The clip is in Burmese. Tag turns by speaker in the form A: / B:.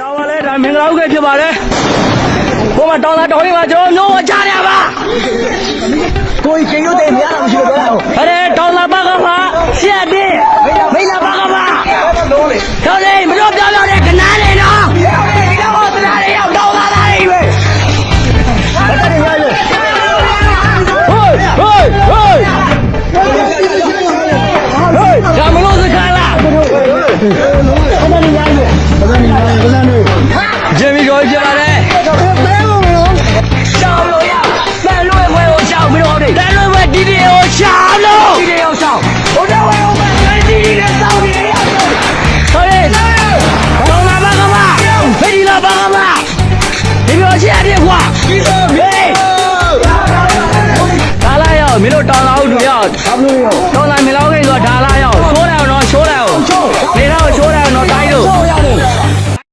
A: ဒါပါလေဒါမင်္ဂလာဥက္ကဋ္ဌဖြစ်ပါတယ်ဘုမတောင်းတာတော်ရင်မှာကျွန်တော်မျိုးဝချရပါ
B: ကိုကြီးချင်းရုပ်တဲ့များတော့မရှိလို့ပြောတာ
A: အဲ့ဒါတောင်းတာဘာကပါရှက်တယ်မိလာဘာကပါတော်လေမတော်ပြောပြောတဲ့ခဏလေးနော်ဒီတော့ဟောတလားလေးရောက်တောင်းတာလားလေးပဲ
B: ဘာတည်းရရ
A: ဟိုးဟိုးဟိုးဟိုးဒါမလို့စကားလား
B: ဘာတည်းရရဘာတည်းရဘာတည်းရ
A: မင်းတို့တောင်းလာဦးတူရောက်
B: ဘာလို့ရော
A: တောင်းလာမင်းလောက်ကိဆိုဒါလာရောက်